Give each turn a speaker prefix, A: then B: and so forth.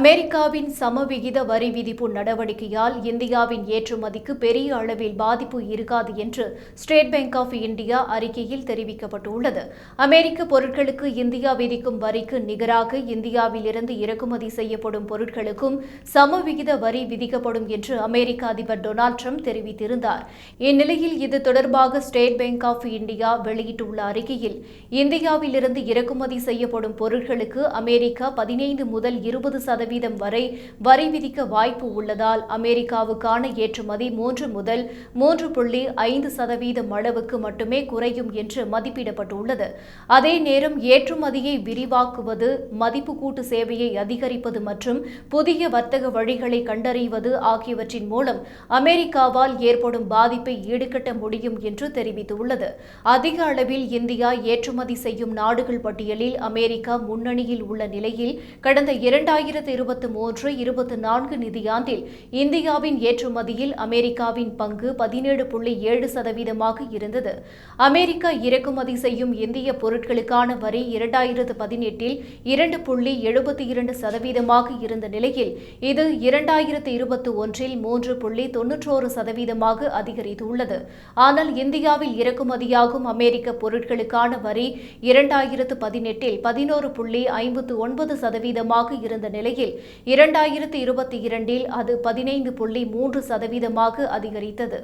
A: அமெரிக்காவின் சமவிகித வரி விதிப்பு நடவடிக்கையால் இந்தியாவின் ஏற்றுமதிக்கு பெரிய அளவில் பாதிப்பு இருக்காது என்று ஸ்டேட் பேங்க் ஆஃப் இந்தியா அறிக்கையில் தெரிவிக்கப்பட்டுள்ளது. அமெரிக்க பொருட்களுக்கு இந்தியா விதிக்கும் வரிக்கு நிகராக இந்தியாவிலிருந்து இறக்குமதி செய்யப்படும் பொருட்களுக்கும் சமவிகித வரி விதிக்கப்படும் என்று அமெரிக்க அதிபர் டொனால்ட் ட்ரம்ப் தெரிவித்திருந்தார். இந்நிலையில் இது தொடர்பாக ஸ்டேட் பேங்க் ஆஃப் இந்தியா வெளியிட்டுள்ள அறிக்கையில் இந்தியாவிலிருந்து இறக்குமதி செய்யப்படும் பொருட்களுக்கு அமெரிக்கா பதினைந்து முதல் இருபது சதவீதம் வரை வரி விதிக்க வாய்ப்பு உள்ளதால் அமெரிக்காவுக்கான ஏற்றுமதி மூன்று முதல் மூன்று புள்ளி ஐந்து சதவீதம் அளவுக்கு மட்டுமே குறையும் என்று மதிப்பிடப்பட்டுள்ளது. அதே நேரம் ஏற்றுமதியை விரிவாக்குவது மதிப்பு கூட்டு சேவையை அதிகரிப்பது மற்றும் புதிய வர்த்தக வழிகளை கண்டறிவது ஆகியவற்றின் மூலம் அமெரிக்காவால் ஏற்படும் பாதிப்பை ஈடுகட்ட முடியும் என்று தெரிவித்துள்ளது. அதிக அளவில் இந்தியா ஏற்றுமதி செய்யும் நாடுகள் பட்டியலில் அமெரிக்கா முன்னணியில் உள்ள நிலையில் கடந்த இரண்டாயிரத்து இரண்டாயிரத்து இருபத்தி மூன்று இருபத்தி நான்கு நிதியாண்டில் இந்தியாவின் ஏற்றுமதியில் அமெரிக்காவின் பங்கு பதினேழு புள்ளி ஏழு சதவீதமாக இருந்தது. அமெரிக்கா இறக்குமதி செய்யும் இந்திய பொருட்களுக்கான வரி இரண்டாயிரத்து பதினெட்டில் இரண்டு புள்ளி எழுபத்தி இரண்டு சதவீதமாக இருந்த நிலையில் இது இரண்டாயிரத்து இருபத்தி ஒன்றில் மூன்று புள்ளி தொன்னூற்றோரு சதவீதமாக அதிகரித்துள்ளது. ஆனால் இந்தியாவில் இறக்குமதியாகும் அமெரிக்க பொருட்களுக்கான வரி இரண்டாயிரத்து பதினெட்டில் பதினோரு புள்ளி ஐம்பத்து ஒன்பது சதவீதமாக இருந்த நிலையில் நிலையில் இரண்டாயிரத்து இருபத்தி இரண்டில் அது பதினைந்து புள்ளி மூன்று சதவீதமாக அதிகரித்தது.